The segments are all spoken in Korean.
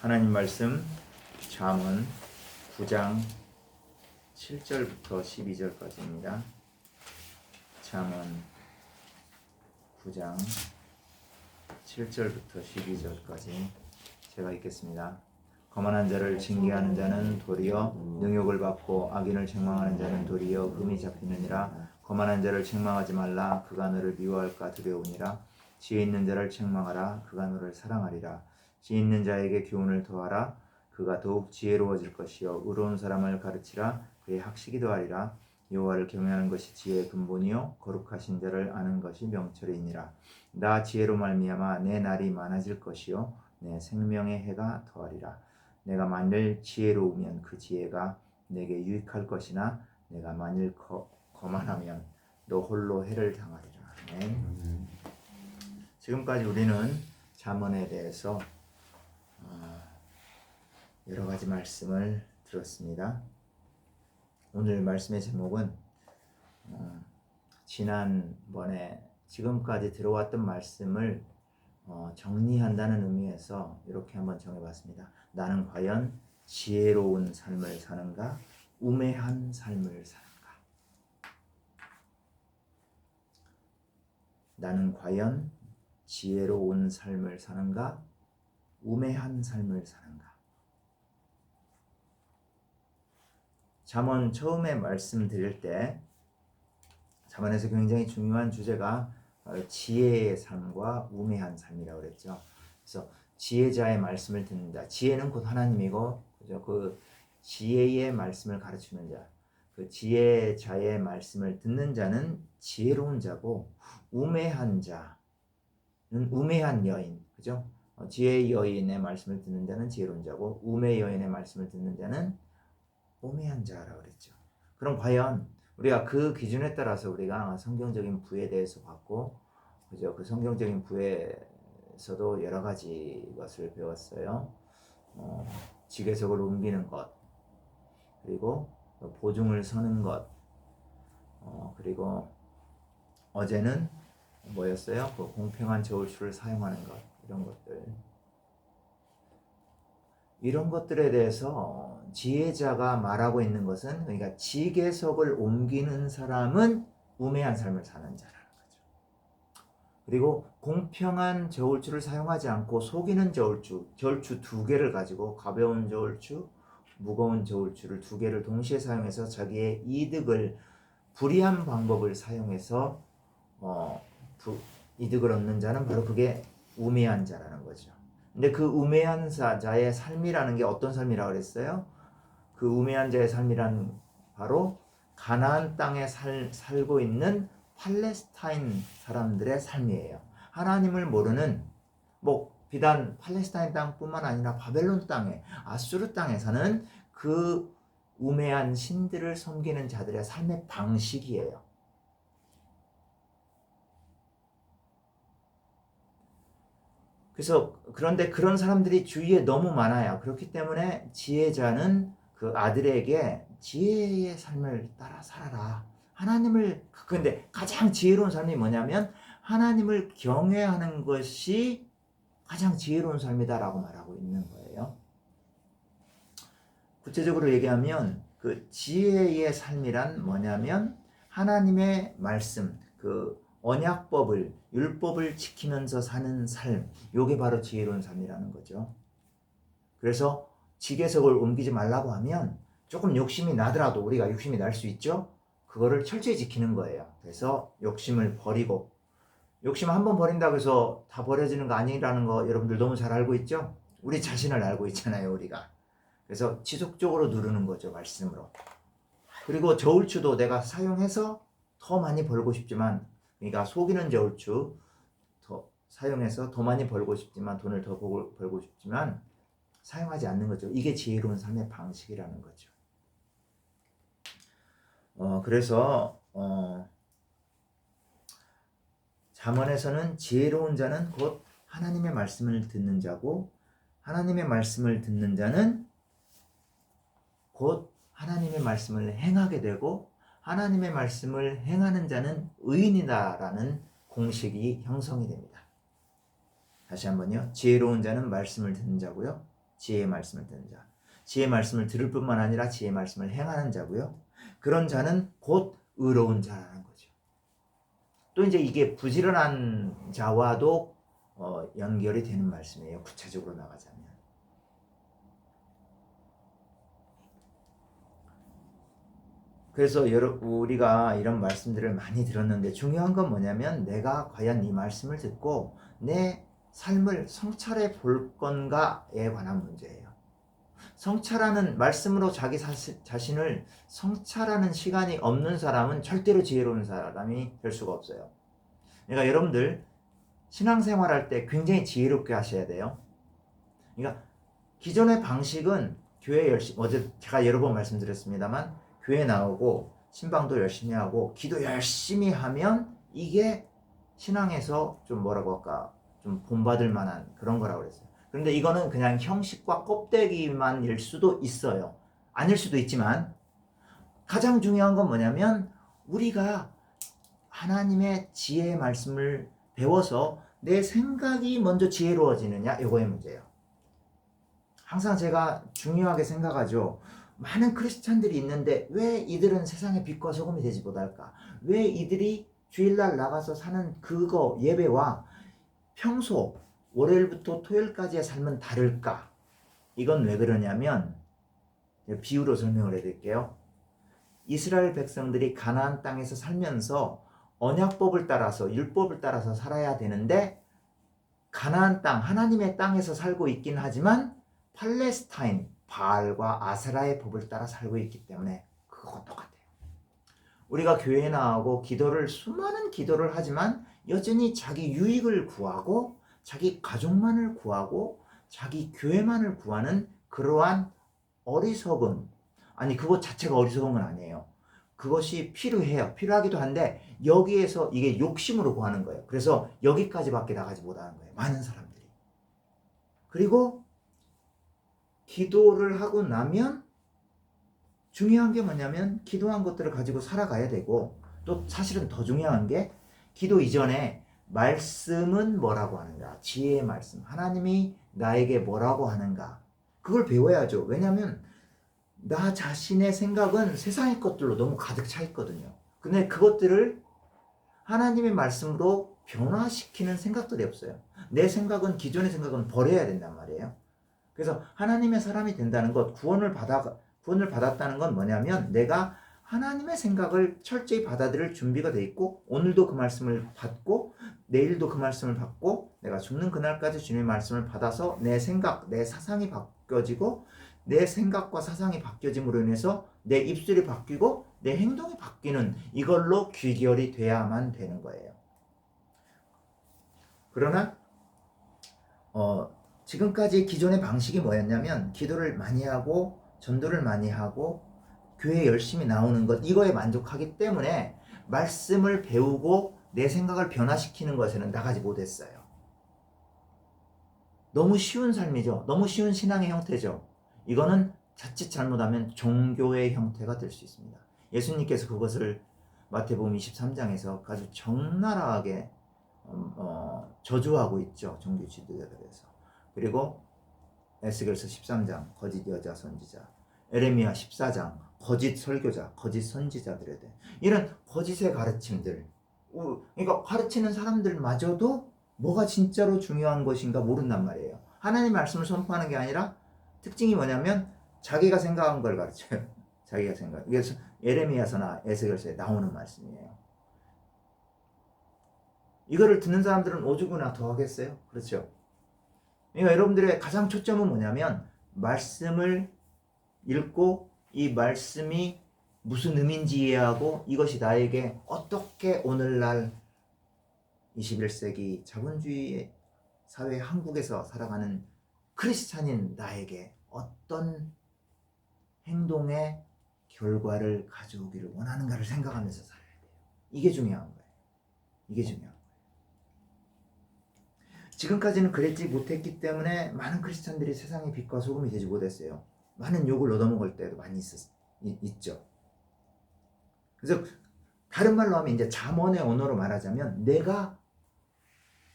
하나님 말씀 잠언 9장 7절부터 12절까지입니다. 잠언 9장 7절부터 12절까지 제가 읽겠습니다. 거만한 자를 징계하는 자는 도리어 능욕을 받고 악인을 책망하는 자는 도리어 금이 잡히느니라. 거만한 자를 책망하지 말라. 그가 너를 미워할까 두려우니라. 지혜 있는 자를 책망하라. 그가 너를 사랑하리라 지혜 있는 자에게 교훈을 더하라. 그가 더욱 지혜로워질 것이요. 의로운 사람을 가르치라. 그의 학식이 더하리라. 여호와를 경외하는 것이 지혜의 근본이요. 거룩하신 자를 아는 것이 명철이니라. 나 지혜로 말미암아 내 날이 많아질 것이요. 내 생명의 해가 더하리라. 내가 만일 지혜로우면 그 지혜가 내게 유익할 것이나 내가 만일 거, 거만하면 너 홀로 해를 당하리라. 아멘. 지금까지 우리는 잠언에 대해서 어, 여러 가지 말씀을 들었습니다. 오늘 말씀의 제목은 어, 지난번에 지금까지 들어왔던 말씀을 어, 정리한다는 의미에서 이렇게 한번 정해봤습니다. 나는 과연 지혜로운 삶을 사는가, 우매한 삶을 사는가? 나는 과연 지혜로운 삶을 사는가, 우매한 삶을 사는가? 잠언 처음에 말씀드릴 때 잠언에서 굉장히 중요한 주제가 바로 지혜의 삶과 우매한 삶이라고 그랬죠. 그래서 지혜자의 말씀을 듣는 자, 지혜는 곧 하나님이고 그죠? 그 지혜의 말씀을 가르치는 자, 그 지혜자의 말씀을 듣는 자는 지혜로운 자고 우매한 자는 우매한 여인, 그죠? 어, 지혜 여인의 말씀을 듣는 자는 지혜로운 자고 우매 여인의 말씀을 듣는 자는 우매한 자라고 그랬죠. 그럼 과연 우리가 그 기준에 따라서 우리가 성경적인 부에 대해서 봤고, 그죠? 그 성경적인 부에서도 여러 가지 것을 배웠어요. 어, 지게석을 옮기는 것, 그리고 보증을 서는 것, 어, 그리고 어제는 뭐였어요? 그 공평한 저울추를 사용하는 것, 이런 것들. 이런 것들에 대해서 지혜자가 말하고 있는 것은 그러니까 지게석을 옮기는 사람은 우매한 삶을 사는 자라는 거죠. 그리고 공평한 저울추를 사용하지 않고 속이는 저울추, 저울추 두 개를 가지고 가벼운 저울추, 무거운 저울추를 두 개를 동시에 사용해서 자기의 이득을 불이한 방법을 사용해서 어, 부, 이득을 얻는 자는 바로 그게 우매한 자라는 거죠. 근데 그 우매한 자의 삶이라는 게 어떤 삶이라고 그랬어요? 그 우매한 자의 삶이란 바로 가나안 땅에 살, 살고 있는 팔레스타인 사람들의 삶이에요. 하나님을 모르는 뭐 비단 팔레스타인 땅뿐만 아니라 바벨론 땅에 아수르 땅에 사는 그 우매한 신들을 섬기는 자들의 삶의 방식이에요. 그래서 그런데 그런 사람들이 주위에 너무 많아요. 그렇기 때문에 지혜자는 그 아들에게 지혜의 삶을 따라 살아라. 하나님을 근데 가장 지혜로운 삶이 뭐냐면 하나님을 경외하는 것이 가장 지혜로운 삶이다라고 말하고 있는 거예요. 구체적으로 얘기하면 그 지혜의 삶이란 뭐냐면 하나님의 말씀, 그 언약법을 율법을 지키면서 사는 삶, 요게 바로 지혜로운 삶이라는 거죠. 그래서 지게석을 옮기지 말라고 하면 조금 욕심이 나더라도 우리가 욕심이 날 수 있죠. 그거를 철저히 지키는 거예요. 그래서 욕심을 버리고 욕심 한 번 버린다고 해서 다 버려지는 거 아니라는 거 여러분들 너무 잘 알고 있죠? 우리 자신을 알고 있잖아요, 우리가. 그래서 지속적으로 누르는 거죠, 말씀으로. 그리고 저울추도 내가 사용해서 더 많이 벌고 싶지만 그러니까 속이는 저울추 더 사용해서 더 많이 벌고 싶지만 돈을 더 벌고 싶지만 사용하지 않는 거죠. 이게 지혜로운 삶의 방식이라는 거죠. 어, 그래서 어, 잠언에서는 지혜로운 자는 곧 하나님의 말씀을 듣는 자고 하나님의 말씀을 듣는 자는 곧 하나님의 말씀을 행하게 되고 하나님의 말씀을 행하는 자는 의인이다라는 공식이 형성이 됩니다. 다시 한번요. 지혜로운 자는 말씀을 듣는 자고요. 지혜의 말씀을 듣는 자. 지혜의 말씀을 들을 뿐만 아니라 지혜의 말씀을 행하는 자고요. 그런 자는 곧 의로운 자라는 거죠. 또 이제 이게 부지런한 자와도 어, 연결이 되는 말씀이에요. 구체적으로 나가자면. 그래서 여러, 우리가 이런 말씀들을 많이 들었는데 중요한 건 뭐냐면 내가 과연 이 말씀을 듣고 내 삶을 성찰해 볼 건가에 관한 문제예요. 성찰하는 말씀으로 자기 사시, 자신을 성찰하는 시간이 없는 사람은 절대로 지혜로운 사람이 될 수가 없어요. 그러니까 여러분들 신앙생활 할 때 굉장히 지혜롭게 하셔야 돼요. 그러니까 기존의 방식은 교회 열심히 어제 제가 여러 번 말씀드렸습니다만 교회 나오고 신방도 열심히 하고 기도 열심히 하면 이게 신앙에서 좀 뭐라고 할까 좀 본받을 만한 그런 거라고 그랬어요. 그런데 이거는 그냥 형식과 껍데기만일 수도 있어요. 아닐 수도 있지만 가장 중요한 건 뭐냐면 우리가 하나님의 지혜의 말씀을 배워서 내 생각이 먼저 지혜로워지느냐 이거의 문제예요. 항상 제가 중요하게 생각하죠. 많은 크리스찬들이 있는데 왜 이들은 세상의 빛과 소금이 되지 못할까? 왜 이들이 주일날 나가서 사는 그거 예배와 평소 월요일부터 토요일까지의 삶은 다를까? 이건 왜 그러냐면 비유로 설명을 해드릴게요. 이스라엘 백성들이 가나안 땅에서 살면서 언약법을 따라서 율법을 따라서 살아야 되는데 가나안 땅 하나님의 땅에서 살고 있긴 하지만 팔레스타인 바알과 아세라의 법을 따라 살고 있기 때문에 그거 똑같아요. 우리가 교회에 나오고 기도를 수많은 기도를 하지만 여전히 자기 유익을 구하고 자기 가족만을 구하고 자기 교회만을 구하는 그러한 어리석은 아니 그것 자체가 어리석은 건 아니에요. 그것이 필요해요. 필요하기도 한데 여기에서 이게 욕심으로 구하는 거예요. 그래서 여기까지밖에 나가지 못하는 거예요. 많은 사람들이. 그리고 기도를 하고 나면 중요한 게 뭐냐면 기도한 것들을 가지고 살아가야 되고 또 사실은 더 중요한 게 기도 이전에 말씀은 뭐라고 하는가? 지혜의 말씀. 하나님이 나에게 뭐라고 하는가? 그걸 배워야죠. 왜냐하면 나 자신의 생각은 세상의 것들로 너무 가득 차 있거든요. 근데 그것들을 하나님의 말씀으로 변화시키는 생각들이 없어요. 내 생각은 기존의 생각은 버려야 된단 말이에요 그래서 하나님의 사람이 된다는 것, 구원을 받아 구원을 받았다는 건 뭐냐면 내가 하나님의 생각을 철저히 받아들일 준비가 돼 있고 오늘도 그 말씀을 받고 내일도 그 말씀을 받고 내가 죽는 그날까지 주님의 말씀을 받아서 내 생각, 내 사상이 바뀌어지고 내 생각과 사상이 바뀌어짐으로 인해서 내 입술이 바뀌고 내 행동이 바뀌는 이걸로 귀결이 돼야만 되는 거예요. 그러나 어, 지금까지 기존의 방식이 뭐였냐면 기도를 많이 하고 전도를 많이 하고 교회 열심히 나오는 것 이거에 만족하기 때문에 말씀을 배우고 내 생각을 변화시키는 것에는 나가지 못했어요. 너무 쉬운 삶이죠. 너무 쉬운 신앙의 형태죠. 이거는 자칫 잘못하면 종교의 형태가 될 수 있습니다. 예수님께서 그것을 마태복음 23장에서 아주 적나라하게 어, 저주하고 있죠. 종교 지도자들에서. 그리고 에스겔서 13장 거짓 여자 선지자, 에레미야 14장 거짓 설교자, 거짓 선지자들에 대해 이런 거짓의 가르침들, 그러니까 가르치는 사람들마저도 뭐가 진짜로 중요한 것인가 모른단 말이에요. 하나님 말씀을 선포하는 게 아니라 특징이 뭐냐면 자기가 생각한 걸 가르쳐요. 자기가 생각. 그래서 에레미야서나 에스겔서에 나오는 말씀이에요. 이거를 듣는 사람들은 오죽이나 더 하겠어요? 그렇죠? 그러니까 여러분들의 가장 초점은 뭐냐면 말씀을 읽고 이 말씀이 무슨 의미인지 이해하고 이것이 나에게 어떻게 오늘날 21세기 자본주의 사회 한국에서 살아가는 크리스찬인 나에게 어떤 행동의 결과를 가져오기를 원하는가를 생각하면서 살아야 돼요. 이게 중요한 거예요. 이게 중요한 거예요. 지금까지는 그랬지 못했기 때문에 많은 크리스찬들이 세상의 빛과 소금이 되지 못했어요. 많은 욕을 얻어먹을 때도 많이 있, 있죠. 그래서 다른 말로 하면 이제 잠언의 언어로 말하자면 내가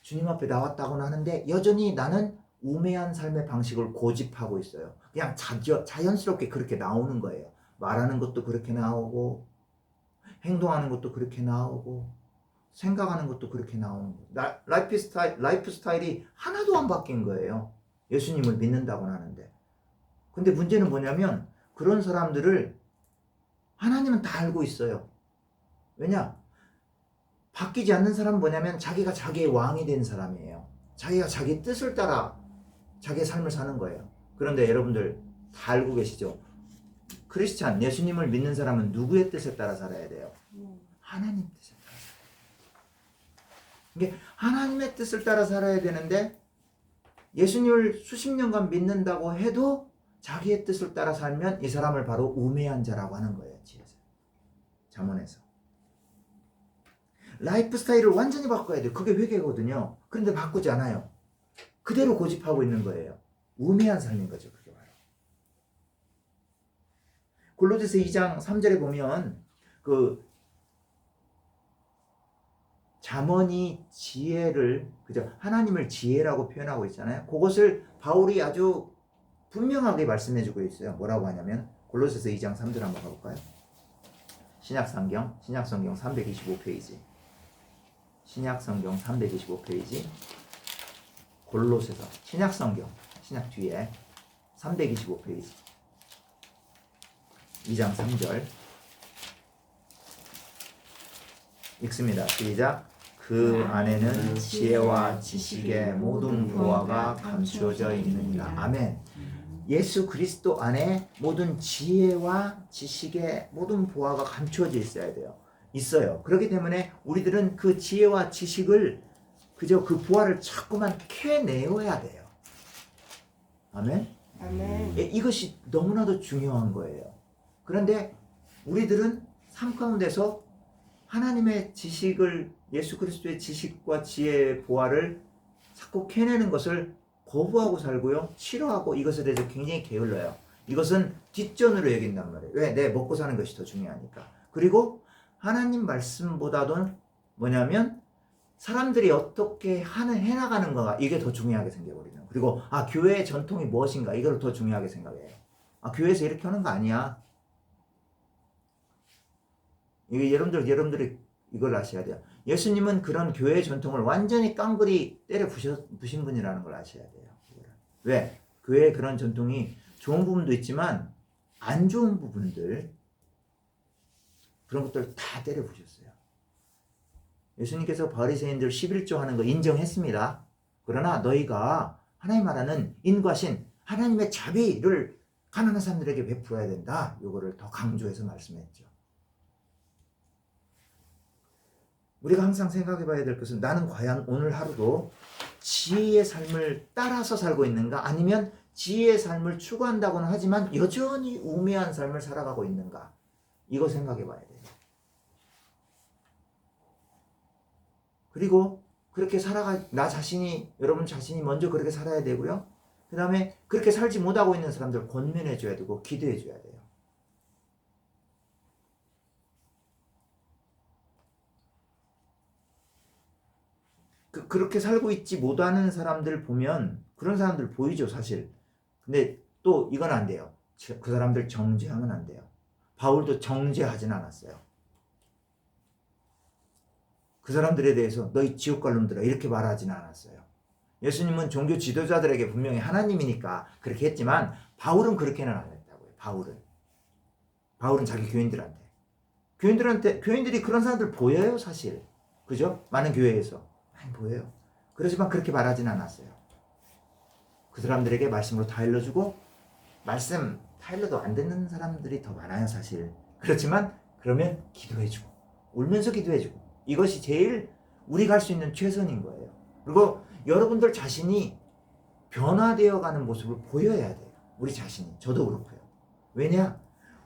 주님 앞에 나왔다고는 하는데 여전히 나는 우매한 삶의 방식을 고집하고 있어요. 그냥 자, 자연스럽게 그렇게 나오는 거예요. 말하는 것도 그렇게 나오고, 행동하는 것도 그렇게 나오고, 생각하는 것도 그렇게 나오는 거예요. 라, 라이프 스타일, 라이프 스타일이 하나도 안 바뀐 거예요. 예수님을 믿는다고 하는데. 근데 문제는 뭐냐면, 그런 사람들을 하나님은 다 알고 있어요. 왜냐? 바뀌지 않는 사람은 뭐냐면 자기가 자기의 왕이 된 사람이에요. 자기가 자기 뜻을 따라 자기의 삶을 사는 거예요. 그런데 여러분들 다 알고 계시죠? 크리스찬, 예수님을 믿는 사람은 누구의 뜻에 따라 살아야 돼요? 하나님 뜻에. 이게 하나님의 뜻을 따라 살아야 되는데 예수님을 수십 년간 믿는다고 해도 자기의 뜻을 따라 살면 이 사람을 바로 우매한 자라고 하는 거예요. 지혜서. 잠언에서. 라이프 스타일을 완전히 바꿔야 돼요. 그게 회개거든요. 그런데 바꾸지 않아요. 그대로 고집하고 있는 거예요. 우매한 삶인 거죠. 그게 바로. 골로새서 2장 3절에 보면 그 잠언이 지혜를 그죠? 하나님을 지혜라고 표현하고 있잖아요. 그것을 바울이 아주 분명하게 말씀해 주고 있어요. 뭐라고 하냐면 골로새서 2장 3절 한번 가 볼까요? 신약 성경, 신약 성경 325페이지. 신약 성경 325페이지. 골로새서 신약 성경 신약 뒤에 325페이지 2장 3절 읽습니다. 시작. 그 안에는 지혜와 지식의 모든 보화가 감추어져 있느니라. 아멘. 예수 그리스도 안에 모든 지혜와 지식의 모든 보화가 감추어져 있어야 돼요. 있어요. 그렇기 때문에 우리들은 그 지혜와 지식을 그저 그 보화를 자꾸만 캐내어야 돼요. 아멘. 아멘. 예, 이것이 너무나도 중요한 거예요. 그런데 우리들은 삶 가운데서 하나님의 지식을 예수 그리스도의 지식과 지혜의 보화를 자꾸 캐내는 것을 거부하고 살고요. 싫어하고 이것에 대해서 굉장히 게을러요. 이것은 뒷전으로 여긴단 말이에요. 왜? 내 먹고 사는 것이 더 중요하니까. 그리고 하나님 말씀보다도 뭐냐면 사람들이 어떻게 하는 해나가는 거가 이게 더 중요하게 생겨버리는. 그리고 아 교회의 전통이 무엇인가 이걸 더 중요하게 생각해요. 아 교회에서 이렇게 하는 거 아니야. 이게 여러분들 여러분들이 이걸 아셔야 돼요. 예수님은 그런 교회 전통을 완전히 깡그리 때려 부셔, 부신 분이라는 걸 아셔야 돼요. 왜? 교회의 그런 전통이 좋은 부분도 있지만 안 좋은 부분들 그런 것들 다 때려 부셨어요. 예수님께서 바리새인들 11조 하는 거 인정했습니다. 그러나 너희가 하나님 말하는 인과 신 하나님의 자비를 가난한 사람들에게 베풀어야 된다. 요거를 더 강조해서 말씀했죠. 우리가 항상 생각해 봐야 될 것은 나는 과연 오늘 하루도 지혜의 삶을 따라서 살고 있는가? 아니면 지혜의 삶을 추구한다고는 하지만 여전히 우매한 삶을 살아가고 있는가? 이거 생각해 봐야 돼요. 그리고 그렇게 살아가, 나 자신이, 여러분 자신이 먼저 그렇게 살아야 되고요. 그 다음에 그렇게 살지 못하고 있는 사람들 권면해 줘야 되고 기도해 줘야 돼요. 그, 그렇게 살고 있지 못하는 사람들 보면 그런 사람들 보이죠, 사실. 근데 또 이건 안 돼요. 저- 그 사람들 정죄하면 안 돼요. 바울도 정죄하진 않았어요. 그 사람들에 대해서 너희 지옥 갈 놈들아 이렇게 말하진 않았어요. 예수님은 종교 지도자들에게 분명히 하나님이니까 그렇게 했지만 바울은 그렇게는 안 했다고요. 바울은. 바울은 자기 교인들한테. 교인들한테 교인들이 그런 사람들 보여요, 사실. 그죠? 많은 교회에서. 보여요. 그렇지만 그렇게 말하진 않았어요. 그 사람들에게 말씀으로 다 일러주고 말씀 다 일러도 안 듣는 사람들이 더 많아요, 사실. 그렇지만 그러면 기도해주고 울면서 기도해주고 이것이 제일 우리가 할 수 있는 최선인 거예요. 그리고 여러분들 자신이 변화되어 가는 모습을 보여야 돼요. 우리 자신이. 저도 그렇고요. 왜냐?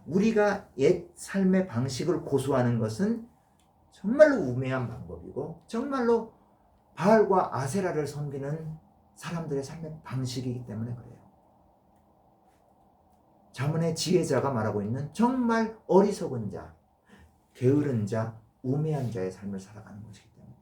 우리가 옛 삶의 방식을 고수하는 것은 정말로 우매한 방법이고 정말로 바알과 아세라를 섬기는 사람들의 삶의 방식이기 때문에 그래요. 자문의 지혜자가 말하고 있는 정말 어리석은 자, 게으른 자, 우매한 자의 삶을 살아가는 것이기 때문에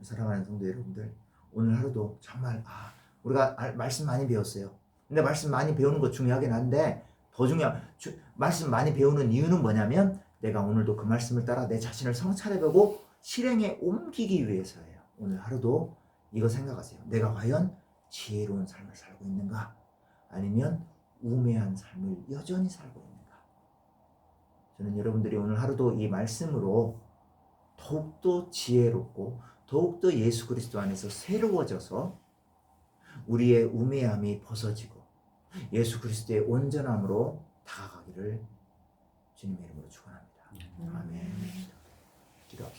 살아가는 성도 여러분들 오늘 하루도 정말 아 우리가 알- 말씀 많이 배웠어요. 근데 말씀 많이 배우는 거 중요하긴 한데 더 중요한 주- 말씀 많이 배우는 이유는 뭐냐면 내가 오늘도 그 말씀을 따라 내 자신을 성찰해보고 실행에 옮기기 위해서예요. 오늘 하루도 이거 생각하세요. 내가 과연 지혜로운 삶을 살고 있는가? 아니면 우매한 삶을 여전히 살고 있는가? 저는 여러분들이 오늘 하루도 이 말씀으로 더욱더 지혜롭고 더욱더 예수 그리스도 안에서 새로워져서 우리의 우매함이 벗어지고 예수 그리스도의 온전함으로 다가가기를 주님의 이름으로 축원합니다. 아멘. 기도합시다.